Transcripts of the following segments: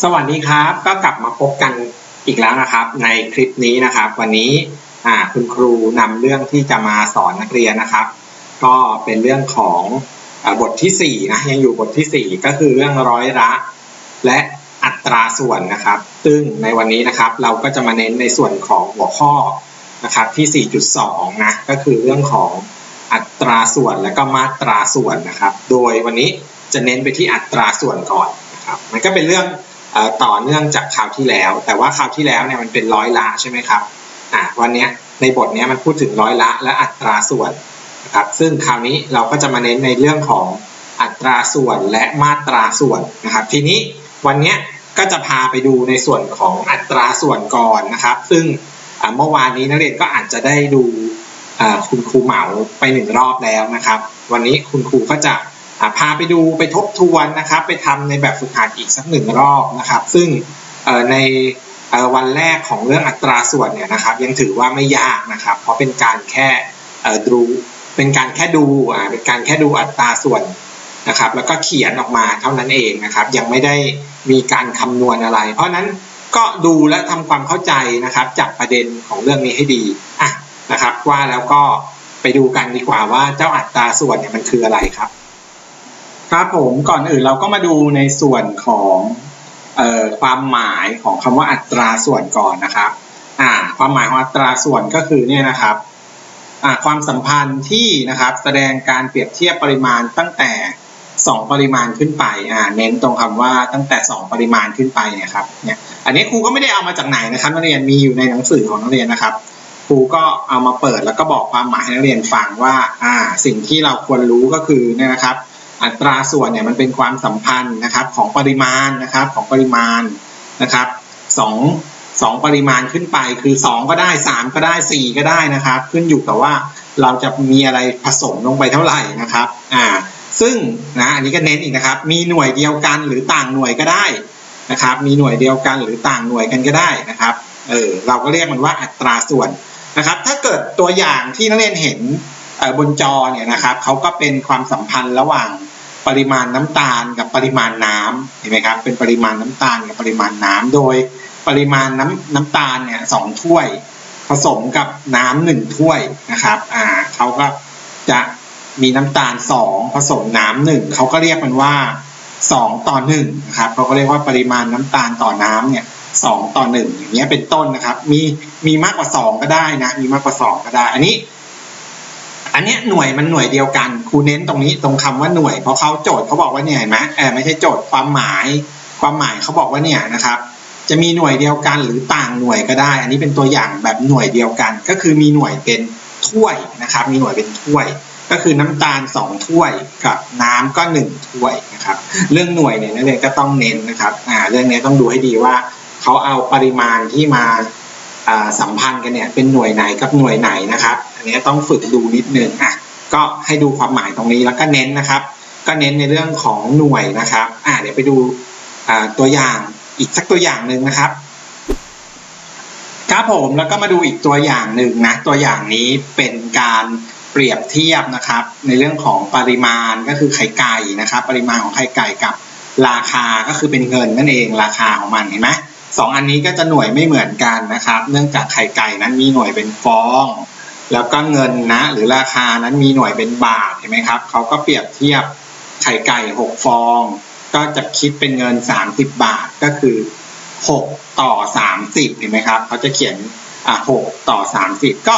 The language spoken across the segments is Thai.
สวัสดีครับ ก็กลับมาพบกันอีกแล้วนะครับ ในคลิปนี้นะครับ วันนี้คุณครูนำเรื่องที่จะมาสอนนักเรียนนะครับ ก็เป็นเรื่องของอบทที่4นะยังอยู่บทที่ 4 ก็คือเรื่องร้อยละ และอัตราส่วนนะครับ ซึ่งในวันนี้นะครับเราก็จะมาเน้นในส่วนของหัวข้อนะครับที่ 4.2 นะก็คือเรื่องของอัตราส่วนและก็มาตราส่วนนะครับ โดยวันนี้จะเน้นไปที่อัตราส่วนก่อนนะครับ มันก็เป็นเรื่อง ต่อเนื่องจากคราวที่แล้ว แต่ว่าคราวที่แล้วเนี่ยมันเป็นร้อยละใช่ไหมครับอ่าวันนี้ในบทเนี้ยมันพูดถึงร้อยละและอัตราส่วนนะครับซึ่งคราวนี้เราก็จะมาเน้นในเรื่องของอัตราส่วนและมาตราส่วนนะครับ ทีนี้วันนี้ก็จะพาไปดูในส่วนของอัตราส่วนก่อนนะครับ ซึ่งเมื่อวานนี้นักเรียนก็อาจจะได้ดูคุณครูเหมาไปหนึ่งรอบแล้วนะครับ วันนี้คุณครูก็จะ พาไปดูไปทบทวนนะครับ ไปทำในแบบฝึกหัดอีกสักหนึ่งรอบนะครับ ซึ่งในวันแรกของเรื่องอัตราส่วนเนี่ยนะครับ ยังถือว่าไม่ยากนะครับ เพราะเป็นการแค่ดูเป็นการแค่ดูอ่าเป็นการแค่ดูอัตราส่วนนะครับ แล้วก็เขียนออกมาเท่านั้นเองนะครับ ยังไม่ได้มีการคำนวณอะไร เพราะนั้นก็ดูและทำความเข้าใจนะครับจากประเด็นของเรื่องนี้ให้ดีอะนะครับ ว่าแล้วก็ไปดูกันดีกว่าว่าเจ้าอัตราส่วนเนี่ยมันคืออะไรครับ ครับผมก่อนอื่นเราก็มาดูในส่วนของออความหมายของคำว่าอัตราส่วนก่อนนะครับอ่าความหมายของอัตราส่วนก็คือเนี่ยนะครับอ่าความสัมพันธ์ที่นะครับแสดงการเปรียบเทียบปริมาณตั้งแต่ 2 ปริมาณขึ้นไปอ่าเน้นตรงคำว่าตั้งแต่ 2 ปริมาณขึ้นไปเนี่ยครับเนี่ยอันนี้ครูก็ไม่ได้เอามาจากไหนนะครับนักเรียนมีอยู่ในหนังสือของนักเรียนนะครับครูก็เอามาเปิดแล้วก็บอกความหมายให้นักเรียนฟังว่าอ่าสิ่งที่เราควรรู้ก็คือเนี่ยนะครับ อัตราส่วนเนี่ยมันเป็นความสัมพันธ์นะครับของปริมาณนะครับของปริมาณนะครับสองสองปริมาณขึ้นไปคือ 2 ก็ได้ 3 ก็ได้ 4 ก็ได้นะครับ ขึ้นอยู่กับว่าเราจะมีอะไรผสมลงไปเท่าไหร่นะครับอ่าซึ่งนะอันนี้ก็เน้นอีกนะครับ มีหน่วยเดียวกันหรือต่างหน่วยก็ได้นะครับ มีหน่วยเดียวกันหรือต่างหน่วยกันก็ได้นะครับเออเราก็เรียกมันว่าอัตราส่วนนะครับ ถ้าเกิดตัวอย่างที่นักเรียนเห็นบนจอเนี่ยนะครับเขาก็เป็นความสัมพันธ์ระหว่าง ปริมาณน้ำตาลกับปริมาณน้ำเห็นไหมครับเป็นปริมาณน้ำตาลกับปริมาณน้ำโดยปริมาณน้ำน้ำตาลเนี่ยสองถ้วย ผสมกับน้ำหนึ่งถ้วยนะครับอ่าเขาก็จะมีน้ำตาลสองผสมน้ำหนึ่งเขาก็เรียกมันว่าสองต่อหนึ่งนะครับเขาก็เรียกว่าปริมาณน้ำตาลต่อน้ำเนี่ยสองต่อหนึ่งอย่างเงี้ยเป็นต้นนะครับ มีมีมากกว่าสองก็ได้นะมีมากกว่าสองก็ได้ อันนี้ อันเนี้ยหน่วยมันหน่วยเดียวกันครูเน้นตรงนี้ตรงคำว่าหน่วยเพราะเขาโจทย์เขาบอกว่าเนี่ยเห็นไหมเออไม่ใช่โจทย์ความหมาย ความหมายเขาบอกว่าเนี่ยนะครับ จะมีหน่วยเดียวกันหรือต่างหน่วยก็ได้ อันนี้เป็นตัวอย่างแบบหน่วยเดียวกัน ก็คือมีหน่วยเป็นถ้วยนะครับ มีหน่วยเป็นถ้วย ก็คือน้ำตาลสองถ้วยกับน้ำก็หนึ่งถ้วยนะครับ เรื่องหน่วยเนี่ยนักเรียนก็ต้องเน้นนะครับอ่าเรื่องนี้ต้องดูให้ดีว่าเขาเอาปริมาณที่มา สัมพันธ์กันเนี่ยเป็นหน่วยไหนกับหน่วยไหนนะครับ อันนี้ต้องฝึกดูนิดนึงอะก็ให้ดูความหมายตรงนี้แล้วก็เน้นนะครับ ก็เน้นในเรื่องของหน่วยนะครับอ่าเดี๋ยวไปดูตัวอย่างอีกสักตัวอย่างหนึ่งนะครับครับผมแล้วก็มาดูอีกตัวอย่างหนึ่งนะตัวอย่างนี้เป็นการเปรียบเทียบนะครับ ในเรื่องของปริมาณก็คือไข่ไก่นะครับ ปริมาณของไข่ไก่กับราคาก็คือเป็นเงินนั่นเองราคาของมันเห็นไหม สองอันนี้ก็จะหน่วยไม่เหมือนกันนะครับ เนื่องจากไข่ไก่นั้นมีหน่วยเป็นฟอง แล้วก็เงินนะ หรือราคานั้นมีหน่วยเป็นบาทเห็นไหมครับเขาก็เปรียบเทียบไข่ไก่หกฟอง ก็จะคิดเป็นเงิน30บบาทก็คือ6ต่อ30เห็นไหมครับเขาจะเขียนอ่า6ต่อ30ก็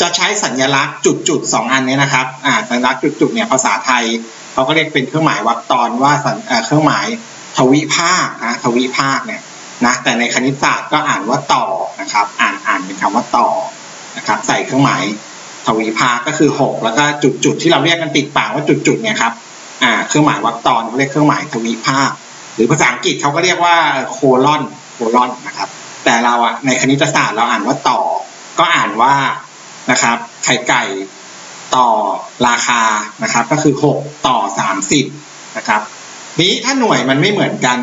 จะใช้สัญลักษณ์จุดๆสองอันนี้นะครับอ่าสัญลักษณ์จุดๆเนี่ยภาษาไทยเขาก็เรียกเป็นเครื่องหมายวรรคตอนว่าสัญเครื่องหมายทวิภาคนะทวิภาคเนี่ย นะแต่ในคณิตศาสตร์ก็อ่านว่าต่อนะครับ อ่านอ่านเป็นคำว่าต่อนะครับใส่เครื่องหมายทวีภาคก็คือ 6 แล้วก็จุดจุดที่เราเรียกกันติดปากว่าจุดจุดเนี่ยครับอ่าเครื่องหมายวรรคตอนเขาเรียกเครื่องหมายทวีภาค หรือภาษาอังกฤษเขาก็เรียกว่าโคลอนโคลอนนะครับ แต่เราอะในคณิตศาสตร์เราอ่านว่าต่อ ก็อ่านว่านะครับไข่ไก่ต่อราคานะครับ ก็คือ 6 ต่อ 30นะครับนี้ถ้าหน่วยมันไม่เหมือนกัน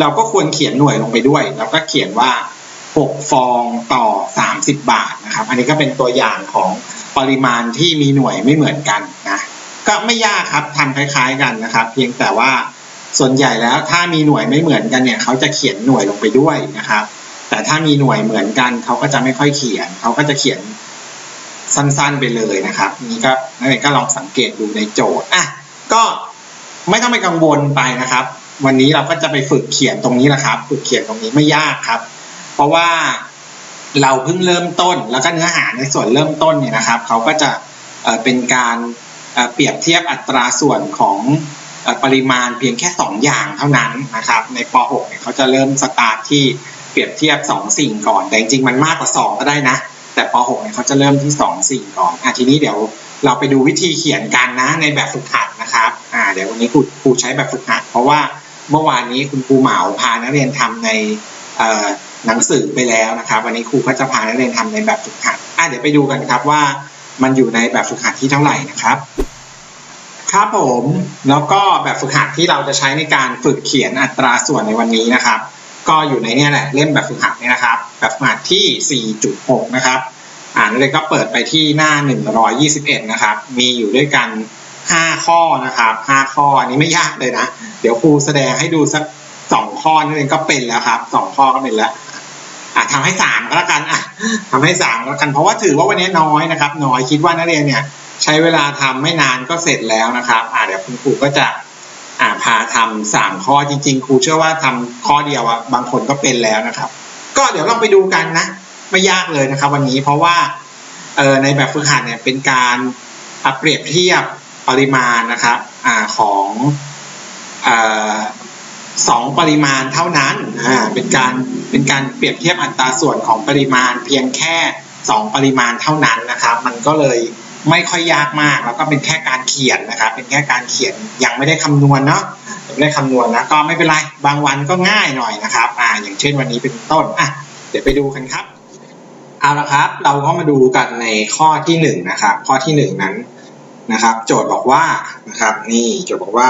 เราก็ควรเขียนหน่วยลงไปด้วย แล้วก็เขียนว่า 6 ฟองต่อ 30 บาทนะครับ อันนี้ก็เป็นตัวอย่างของปริมาณที่มีหน่วยไม่เหมือนกันนะก็ไม่ยากครับทำคล้าย ๆ กันนะครับ เพียงแต่ว่าส่วนใหญ่แล้วถ้ามีหน่วยไม่เหมือนกันเนี่ยเขาจะเขียนหน่วยลงไปด้วยนะครับ แต่ถ้ามีหน่วยเหมือนกันเขาก็จะไม่ค่อยเขียนเขาก็จะเขียนสั้นๆไปเลยนะครับ นี่ก็นักเรียนก็ลองสังเกตดูในโจทย์อะก็ไม่ต้องไปกังวลไปนะครับ วันนี้เราก็จะไปฝึกเขียนตรงนี้แหละครับ ฝึกเขียนตรงนี้ไม่ยากครับ เพราะว่าเราเพิ่งเริ่มต้นแล้วก็เนื้อหาในส่วนเริ่มต้นเนี่ยนะครับเขาก็จะเป็นการเปรียบเทียบอัตราส่วนของปริมาณเพียงแค่ 2 อย่างเท่านั้นนะครับ ในป .6 เนี่ยเขาจะเริ่มสตาร์ทที่เปรียบเทียบ 2 สิ่งก่อน แต่จริงๆมันมากกว่า 2 ก็ได้นะ แต่ป .6 เนี่ยเขาจะเริ่มที่ 2 สิ่งก่อนอะทีนี้เดี๋ยวเราไปดูวิธีเขียนกันนะในแบบฝึกหัดนะครับอ่าเดี๋ยววันนี้ครูครูใช้แบบฝึกหัด เพราะว่า เมื่อวานนี้คุณครูเหมาพานักเรียนทำในหนังสือไปแล้วนะครับ วันนี้ครูก็จะพานักเรียนทำในแบบฝึกหัดอะเดี๋ยวไปดูกันครับว่ามันอยู่ในแบบฝึกหัดที่เท่าไหร่นะครับ ครับผมแล้วก็แบบฝึกหัดที่เราจะใช้ในการฝึกเขียนอัตราส่วนในวันนี้นะครับ ก็อยู่ในเนี่ยแหละเล่มแบบฝึกหัดเนี่ยนะครับ แบบฝึกหัดที่ 4.6 นะครับ อ่านเลยก็เปิดไปที่หน้า 121 นะครับ มีอยู่ด้วยกัน 5ข้อนะครับ5ข้ออันนี้ไม่ยากเลยนะ เดี๋ยวครูแสดงให้ดูสัก2ข้อนั่นเองก็เป็นแล้วครับ2ข้อก็เป็นแล้วอะทำให้3ก็แล้วกันอะทำให้3ก็แล้วกันเพราะว่าถือว่าวันนี้น้อยนะครับ น้อยคิดว่านักเรียนเนี่ย ใช้เวลาทำไม่นานก็เสร็จแล้วนะครับ อ่าเดี๋ยวคุณครูก็จะอ่าพาทำสามข้อจริง ๆ ครูเชื่อว่าทำข้อเดียวอะบางคนก็เป็นแล้วนะครับ ก็เดี๋ยวเราไปดูกันนะ ไม่ยากเลยนะครับ วันนี้เพราะว่าเออในแบบฝึกหัดเนี่ยเป็นการเปรียบเทียบ ปริมาณนะครับอของอสองปริมาณเท่านั้นเป็นการเป็นการเปรียบเทียบอัตราส่วนของปริมาณเพียงแค่สองปริมาณเท่านั้นนะครับ มันก็เลยไม่ค่อยยากมากแล้วก็เป็นแค่การเขียนนะครับ เป็นแค่การเขียนยังไม่ได้คำนวณเนาะยังไม่ได้คำนวณนะก็ไม่เป็นไรบางวันก็ง่ายหน่อยนะครับอ่าอย่างเช่นวันนี้เป็นต้นอะเดี๋ยวไปดูกันครับเอาละครับ เราก็มาดูกันในข้อที่หนึ่งนะครับข้อที่หนึ่งนั้ นะครับ โจทย์บอกว่านะครับนี่โจทย์บอกว่า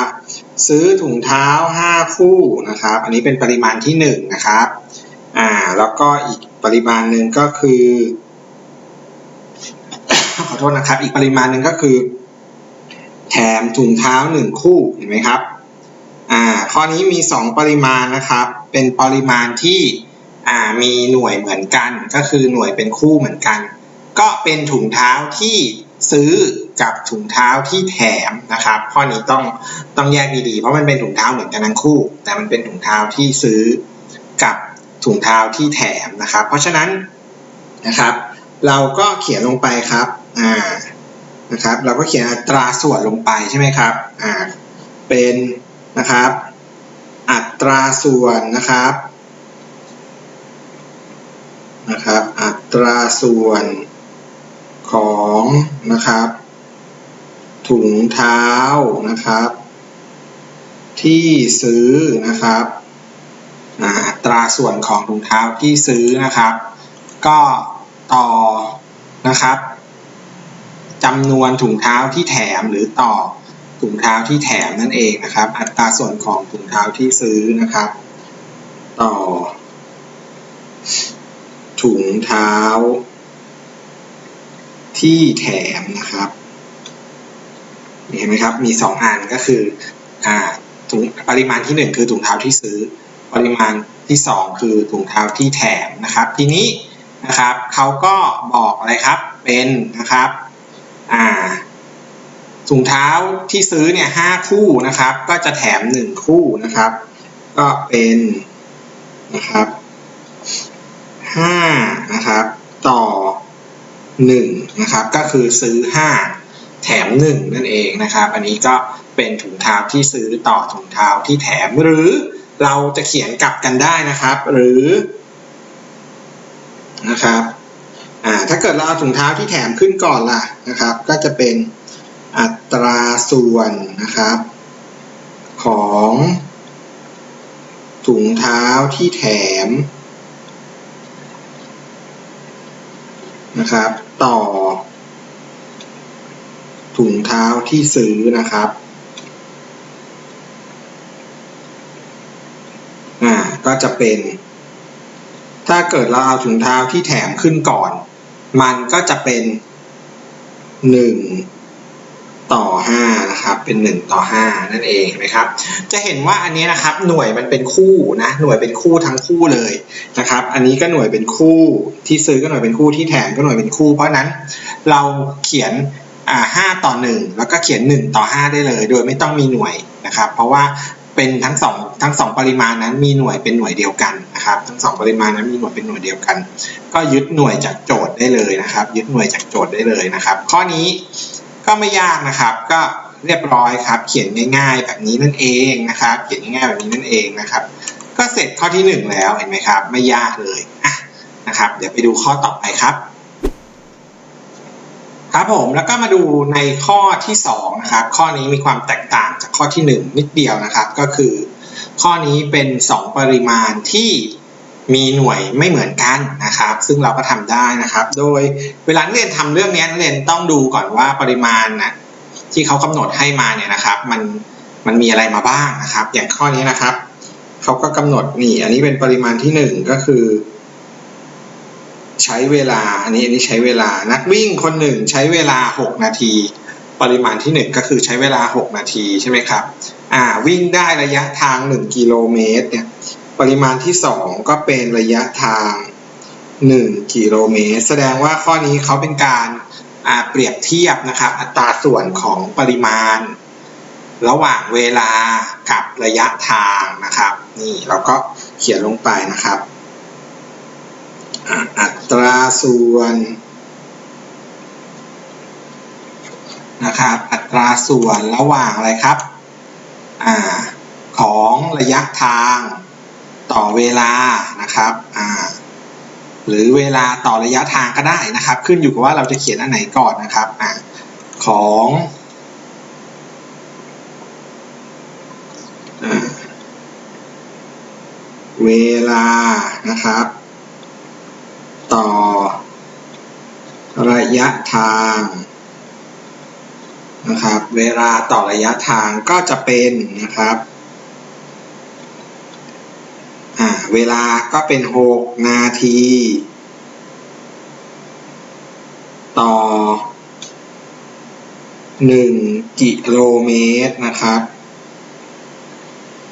ซื้อถุงเท้า 5 คู่นะครับ อันนี้เป็นปริมาณที่หนึ่งนะครับอ่าแล้วก็อีกปริมาณหนึ่งก็คือ ขอโทษนะครับ อีกปริมาณหนึ่งก็คือ แถมถุงเท้าหนึ่งคู่เห็นไหมครับอ่าข้อนี้มี 2 ปริมาณนะครับ เป็นปริมาณที่อ่ามีหน่วยเหมือนกัน ก็คือหน่วยเป็นคู่เหมือนกัน ก็เป็นถุงเท้าที่ซื้อ กับถุงเท้าที่แถมนะครับ ข้อนี้ต้องต้องแยกดีๆ เพราะมันเป็นถุงเท้าเหมือนกันทั้งคู่ แต่มันเป็นถุงเท้าที่ซื้อกับถุงเท้าที่แถมนะครับ เพราะฉะนั้นนะครับ เราก็เขียนลงไปครับอ่านะครับ เราก็เขียนอัตราส่วนลงไปใช่ไหมครับอ่าเป็นนะครับ อัตราส่วนนะครับนะครับ อัตราส่วนของนะครับ ถุงเท้านะครับ ที่ซื้อนะครับอ่าอัตราส่วนของถุงเท้าที่ซื้อนะครับ ก็ต่อนะครับจำนวนถุงเท้าที่แถมหรือต่อถุงเท้าที่แถมนั่นเองนะครับ อัตราส่วนของถุงเท้าที่ซื้อนะครับ ต่อ ถุงเท้าที่แถมนะครับ เห็นไหมครับ มีสองอันก็คืออ่าถุงปริมาณที่หนึ่งคือถุงเท้าที่ซื้อ ปริมาณที่สองคือถุงเท้าที่แถมนะครับ ทีนี้นะครับเขาก็บอกอะไรครับเป็นนะครับอ่าถุงเท้าที่ซื้อเนี่ยห้าคู่นะครับ ก็จะแถมหนึ่งคู่นะครับ ก็เป็นนะครับห้านะครับ ต่อหนึ่งนะครับ ก็คือซื้อห้า แถมหนึ่งนั่นเองนะครับ อันนี้ก็เป็นถุงเท้าที่ซื้อต่อถุงเท้าที่แถมหรือเราจะเขียนกลับกันได้นะครับ หรือนะครับอ่าถ้าเกิดเราเอาถุงเท้าที่แถมขึ้นก่อนล่ะนะครับ ก็จะเป็นอัตราส่วนนะครับ ของถุงเท้าที่แถมนะครับ ต่อ ถุงเท้าที่ซื้อนะครับอ่าก็จะเป็น ถ้าเกิดเราเอาถุงเท้าที่แถมขึ้นก่อน มันก็จะเป็นหนึ่งต่อ5นะครับเป็น 1 ต่อ 5 นั่นเองนะครับ จะเห็นว่าอันนี้นะครับหน่วยมันเป็นคู่นะหน่วยเป็นคู่ทั้งคู่เลยนะครับ อันนี้ก็หน่วยเป็นคู่ที่ซื้อก็หน่วยเป็นคู่ที่แถมก็หน่วยเป็นคู่ เพราะนั้นเราเขียน อ่า5ต่อ 1 แล้วก็เขียน 1 ต่อ 5 ได้เลย โดยไม่ต้องมีหน่วยนะครับ เพราะว่าเป็นทั้งสองทั้งสองปริมาณนั้นมีหน่วยเป็นหน่วยเดียวกันนะครับทั้งสองปริมาณนั้นมีหน่วยเป็นหน่วยเดียวกัน ก็ยึดหน่วยจากโจทย์ได้เลยนะครับ ยึดหน่วยจากโจทย์ได้เลยนะครับ ข้อนี้ก็ไม่ยากนะครับ ก็เรียบร้อยครับ เขียนง่าย ๆ แบบนี้นั่นเองนะครับ เขียนง่ายๆแบบนี้นั่นเองนะครับ ก็เสร็จข้อที่หนึ่งแล้วเห็นไหมครับ ไม่ยากเลยนะครับ เดี๋ยวไปดูข้อต่อไปครับ ครับผมแล้วก็มาดูในข้อที่2นะครับข้อนี้มีความแตกต่างจากข้อที่ 1 นิดเดียวนะครับ ก็คือ ข้อนี้เป็น 2 ปริมาณที่มีหน่วยไม่เหมือนกันนะครับ ซึ่งเราก็ทำได้นะครับ โดยเวลานักเรียนทำเรื่องนี้นักเรียนต้องดูก่อนว่าปริมาณนะที่เขากำหนดให้มาเนี่ยนะครับมันมันมีอะไรมาบ้างนะครับ อย่างข้อนี้นะครับเขาก็กำหนดนี่อันนี้เป็นปริมาณที่ 1 ก็คือ ใช้เวลา อันนี้อันนี้ใช้เวลานักวิ่งคนหนึ่งใช้เวลา 6 นาที ปริมาณที่ 1 ก็คือใช้เวลา 6 นาทีใช่ไหมครับอ่าวิ่งได้ระยะทาง 1 กิโลเมตรเนี่ยปริมาณที่ 2 ก็เป็นระยะทาง 1 กิโลเมตร แสดงว่าข้อนี้เขาเป็นการอ่าเปรียบเทียบนะครับอัตราส่วนของปริมาณ ระหว่างเวลากับระยะทางนะครับ นี่เราก็เขียนลงไปนะครับ อัตราส่วนนะครับอัตราส่วนระหว่างอะไรครับอของระยะทางต่อเวลานะครับหรือเวลาต่อระยะทางก็ได้นะครับ ขึ้นอยู่กับว่าเราจะเขียนอันไหนก่อนนะครับอของเวลานะครับ ต่อ ระยะทางนะครับเวลาต่อระยะทางก็จะเป็นนะครับเวลาก็เป็น 6 นาที ต่อ 1 กิโลเมตรนะครับ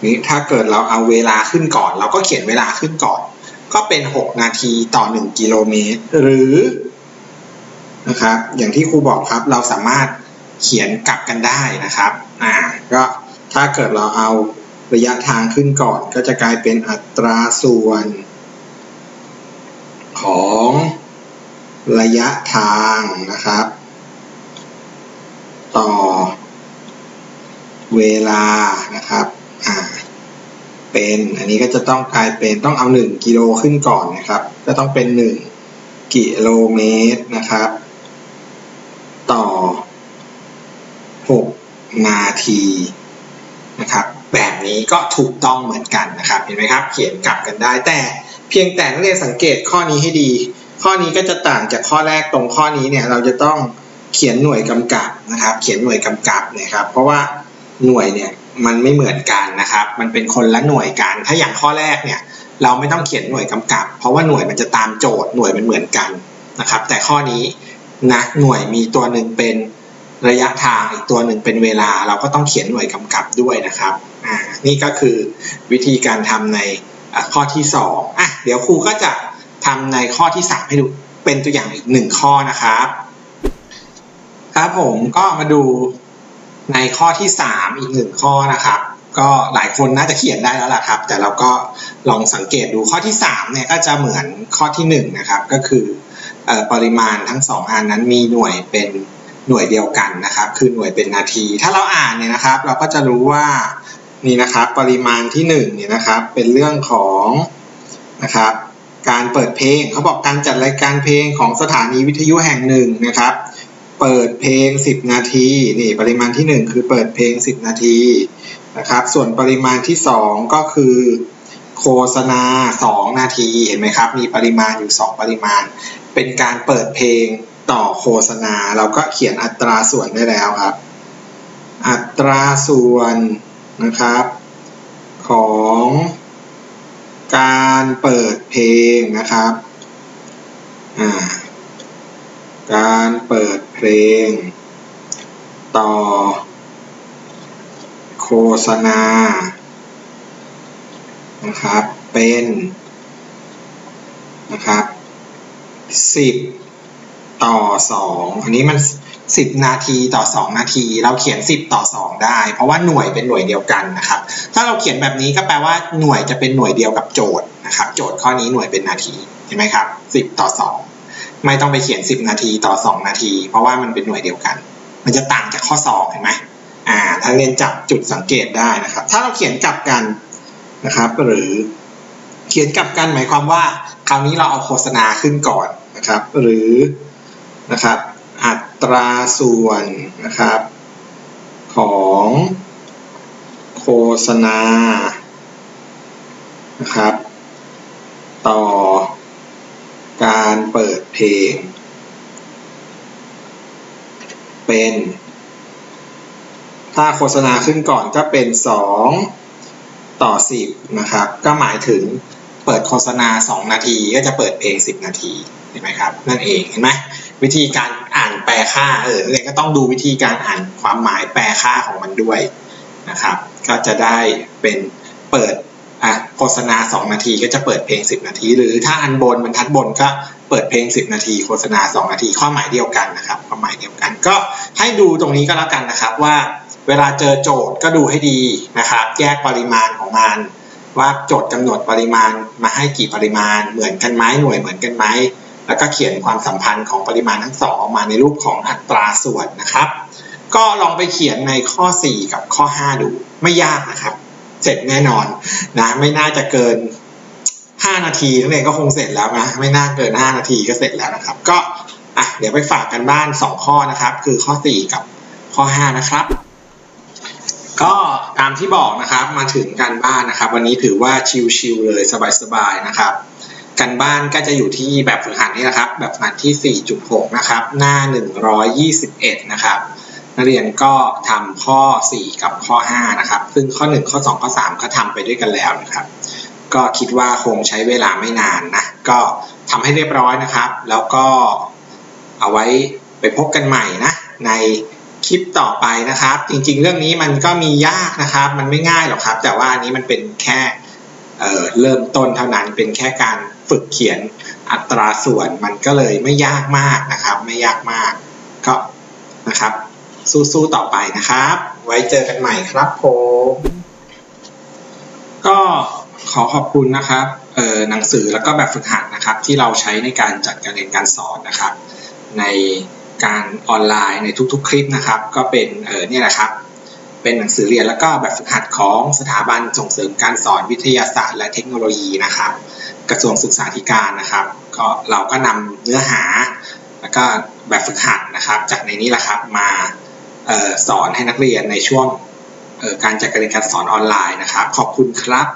นี่ถ้าเกิดเราเอาเวลาขึ้นก่อน เราก็เขียนเวลาขึ้นก่อน ก็เป็น 6 นาทีต่อ 1 กิโลเมตร หรือนะครับอย่างที่ครูบอกครับเราสามารถเขียนกลับกันได้นะครับอ่าก็ถ้าเกิดเราเอาระยะทางขึ้นก่อน ก็จะกลายเป็นอัตราส่วน ของระยะทางนะครับ ต่อเวลานะครับอ่า เป็น อันนี้ก็จะต้องกลายเป็นต้องเอา 1 กิโลขึ้นก่อนนะครับ ก็ต้องเป็น 1 กิโลเมตรนะครับ ต่อ 6 นาทีนะครับแบบนี้ก็ถูกต้องเหมือนกันนะครับ เห็นไหมครับ เขียนกลับกันได้แต่เพียงแต่นักเรียนสังเกตข้อนี้ให้ดี ข้อนี้ก็จะต่างจากข้อแรกตรงข้อนี้เนี่ยเราจะต้องเขียนหน่วยกำกับนะครับ เขียนหน่วยกำกับนะครับ เพราะว่าหน่วยเนี่ย มันไม่เหมือนกันนะครับ มันเป็นคนละหน่วยกัน ถ้าอย่างข้อแรกเนี่ย เราไม่ต้องเขียนหน่วยกำกับ เพราะว่าหน่วยมันจะตามโจทย์หน่วยมันเหมือนกันนะครับ แต่ข้อนี้นะหน่วยมีตัวหนึ่งเป็นระยะทางอีกตัวหนึ่งเป็นเวลา เราก็ต้องเขียนหน่วยกำกับด้วยนะครับอ่านี่ก็คือวิธีการทำในข้อที่2อะเดี๋ยวครูก็จะทำในข้อที่ 3 ให้ดูเป็นตัวอย่างอีกหนึ่งข้อนะครับ ครับผมก็มาดู ในข้อที่ 3 อีกหนึ่งข้อนะครับ ก็หลายคนน่าจะเขียนได้แล้วล่ะครับ แต่เราก็ลองสังเกตดูข้อที่3เนี่ยก็จะเหมือนข้อที่1นะครับก็คือปริมาณทั้ง 2 อันนั้นมีหน่วยเป็นหน่วยเดียวกันนะครับ คือหน่วยเป็นนาที ถ้าเราอ่านเนี่ยนะครับ เราก็จะรู้ว่านี่นะครับปริมาณที่1เนี่ยนะครับเป็นเรื่องของนะครับการเปิดเพลงเขาบอกการจัดรายการเพลงของสถานีวิทยุแห่งหนึ่งนะครับ เปิดเพลง 10 นาทีนี่ปริมาณที่ 1 คือเปิดเพลง 10 นาทีนะครับ ส่วนปริมาณที่ 2 ก็คือ โฆษณา 2 นาทีเห็นไหมครับ มีปริมาณอยู่ 2 ปริมาณ เป็นการเปิดเพลงต่อโฆษณา เราก็เขียนอัตราส่วนได้แล้วครับ อัตราส่วนนะครับ ของการเปิดเพลงนะครับอ่า การเปิดเพลง ต่อ โฆษณา นะครับ เป็น นะครับสิบต่อสองอันนี้มันสิบนาทีต่อสองนาที เราเขียนสิบต่อสองได้ เพราะว่าหน่วยเป็นหน่วยเดียวกันนะครับ ถ้าเราเขียนแบบนี้ก็แปลว่าหน่วยจะเป็นหน่วยเดียวกับโจทย์นะครับ โจทย์ข้อนี้หน่วยเป็นนาที เห็นไหมครับสิบต่อสอง ไม่ต้องไปเขียนสิบนาทีต่อสองนาที เพราะว่ามันเป็นหน่วยเดียวกัน มันจะต่างจากข้อสองเห็นไหมอ่าถ้าเรียนจับจุดสังเกตได้นะครับ ถ้าเราเขียนกลับกันนะครับ หรือเขียนกลับกันหมายความว่า คราวนี้เราเอาโฆษณาขึ้นก่อนนะครับ หรือนะครับอัตราส่วนนะครับของโฆษณานะครับ ต่อ การ เพลง เป็น ถ้าโฆษณาขึ้นก่อนก็เป็น 2 ต่อ 10 นะครับ ก็หมายถึงเปิดโฆษณา 2 นาทีก็จะเปิดเพลง 10 นาทีเห็นไหมครับ นั่นเองเห็นไหมวิธีการอ่านแปลค่าเออเรียนก็ต้องดูวิธีการอ่านความหมายแปลค่าของมันด้วยนะครับ ก็จะได้เป็นเปิด อะโฆษณา 2 นาทีก็จะเปิดเพลง 10 นาที หรือถ้าอันบนบรรทัดบนก็เปิดเพลง 10 นาที โฆษณา 2 นาที ข้อหมายเดียวกันนะครับความหมายเดียวกัน ก็ให้ดูตรงนี้ก็แล้วกันนะครับว่าเวลาเจอโจทย์ก็ดูให้ดีนะครับ แยกปริมาณของมันว่าโจทย์กำหนดปริมาณมาให้กี่ปริมาณ เหมือนกันไหมหน่วยเหมือนกันไหมแล้วก็เขียนความสัมพันธ์ของปริมาณทั้งสองออกมาในรูปของอัตราส่วนนะครับ ก็ลองไปเขียนในข้อ 4 กับข้อ 5 ดูไม่ยากนะครับ เสร็จแน่นอนนะไม่น่าจะเกิน 5 นาทีนักเรียนก็คงเสร็จแล้วนะไม่น่าเกิน 5 นาทีก็เสร็จแล้วนะครับ ก็อะเดี๋ยวไปฝากกันบ้าน 2 ข้อนะครับ คือข้อ 4 กับข้อ 5 นะครับ ก็ตามที่บอกนะครับมาถึงการบ้านนะครับ วันนี้ถือว่าชิลๆเลยสบายๆนะครับการบ้านก็จะอยู่ที่แบบฝึกหัดนี่แหละครับ แบบฝึกหัดที่ 4.6 นะครับ หน้า 121 นะครับ นักเรียนก็ทำข้อ 4 กับข้อ 5 นะครับ ซึ่งข้อ 1 ข้อ 2 ข้อ 3 ก็ทำไปด้วยกันแล้วนะครับ ก็คิดว่าคงใช้เวลาไม่นานนะ ก็ทำให้เรียบร้อยนะครับ แล้วก็เอาไว้ไปพบกันใหม่นะ ในคลิปต่อไปนะครับ จริงๆ เรื่องนี้มันก็มียากนะครับ มันไม่ง่ายหรอกครับ แต่ว่าอันนี้มันเป็นแค่เเริ่มต้นเท่านั้นเป็นแค่การฝึกเขียนอัตราส่วนมันก็เลยไม่ยากมากนะครับ ไม่ยากมากก็นะครับ สู้ๆต่อไปนะครับ ไว้เจอกันใหม่ครับผมก็ขอขอบคุณนะครับเอ่อหนังสือแล้วก็แบบฝึกหัดนะครับ ที่เราใช้ในการจัดการเรียนการสอนนะครับ ในการออนไลน์ในทุกๆ คลิปนะครับ ก็เป็นเออเนี่ยแหละครับ เป็นหนังสือเรียนแล้วก็แบบฝึกหัดของสถาบันส่งเสริมการสอนวิทยาศาสตร์และเทคโนโลยีนะครับ กระทรวงศึกษาธิการนะครับ ก็เราก็นำเนื้อหา แล้วก็แบบฝึกหัดนะครับ จากในนี้แหละครับมา สอนให้นักเรียนในช่วงการจัดการเรียนการสอนออนไลน์นะครับ ขอบคุณครับ